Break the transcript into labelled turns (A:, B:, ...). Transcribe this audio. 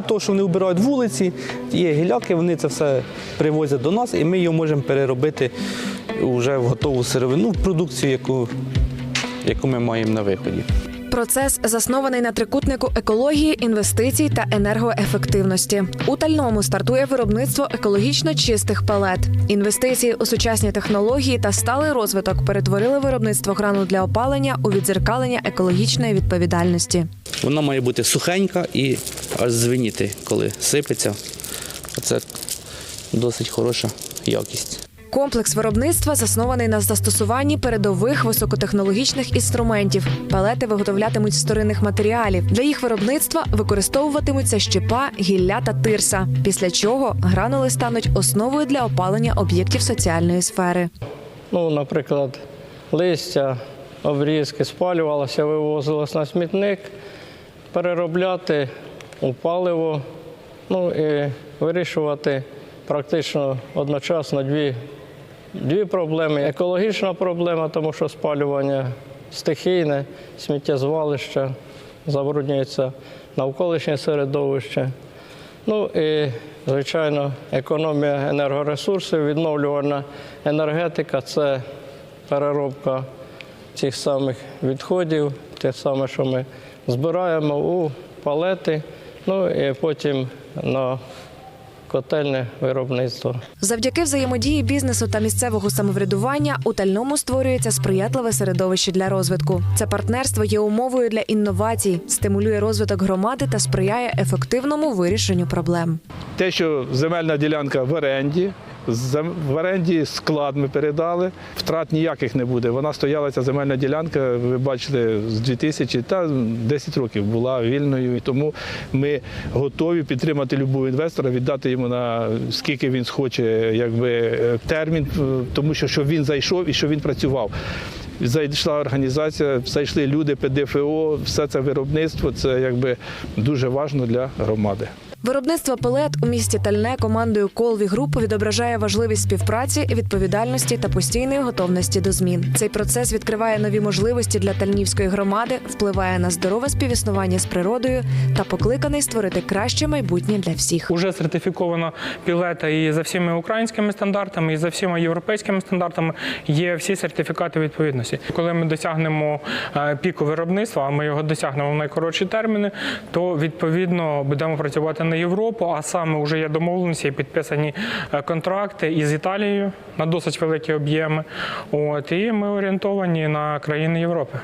A: То, що вони вбирають вулиці, є гіляки, вони це все привозять до нас, і ми його можемо переробити вже в готову сировину, в продукцію, яку, яку ми маємо на виході.
B: Процес заснований на трикутнику екології, інвестицій та енергоефективності. У тальному стартує виробництво екологічно чистих палет. Інвестиції у сучасні технології та сталий розвиток перетворили виробництво гранул для опалення у відзеркалення екологічної відповідальності.
A: Вона має бути сухенька і аж звеніти, коли сипеться. Це досить хороша якість.
B: Комплекс виробництва заснований на застосуванні передових високотехнологічних інструментів. Палети виготовлятимуть з вторинних матеріалів. Для їх виробництва використовуватимуться щепа, гілля та тирса. Після чого гранули стануть основою для опалення об'єктів соціальної сфери.
C: Ну, наприклад, листя, обрізки спалювалося, вивозилось на смітник, переробляти у паливо, ну і вирішувати практично одночасно дві, дві проблеми. Екологічна проблема, тому що спалювання стихійне, сміттєзвалище, забруднюється навколишнє середовище. Ну і, звичайно, економія енергоресурсів, відновлювальна енергетика це переробка цих самих відходів, те саме, що ми збираємо у палети, ну і потім на котельне виробництво.
B: Завдяки взаємодії бізнесу та місцевого самоврядування у тальному створюється сприятливе середовище для розвитку. Це партнерство є умовою для інновацій, стимулює розвиток громади та сприяє ефективному вирішенню проблем.
D: Те, що земельна ділянка в оренді, в оренді склад ми передали, втрат ніяких не буде. Вона стояла, ця земельна ділянка, ви бачите, з 2000 та 10 років була вільною. І тому ми готові підтримати любого інвестора, віддати йому на скільки він схоче якби, е, термін, е, тому що щоб він зайшов і щоб він працював. Зайшла організація, зайшли люди, ПДФО, все це виробництво, це якби дуже важливо для громади.
B: Виробництво пелет у місті Тальне командою Колві Груп відображає важливість співпраці, відповідальності та постійної готовності до змін. Цей процес відкриває нові можливості для тальнівської громади, впливає на здорове співіснування з природою та покликаний створити краще майбутнє для всіх.
E: Уже сертифікована пілета і за всіма українськими стандартами, і за всіма європейськими стандартами є всі сертифікати відповідності. Коли ми досягнемо е, піку виробництва, а ми його досягнемо в найкоротші терміни, то відповідно будемо працювати на Європу. А саме вже є домовленості, і підписані е, контракти із Італією на досить великі об'єми. От і ми орієнтовані на країни Європи.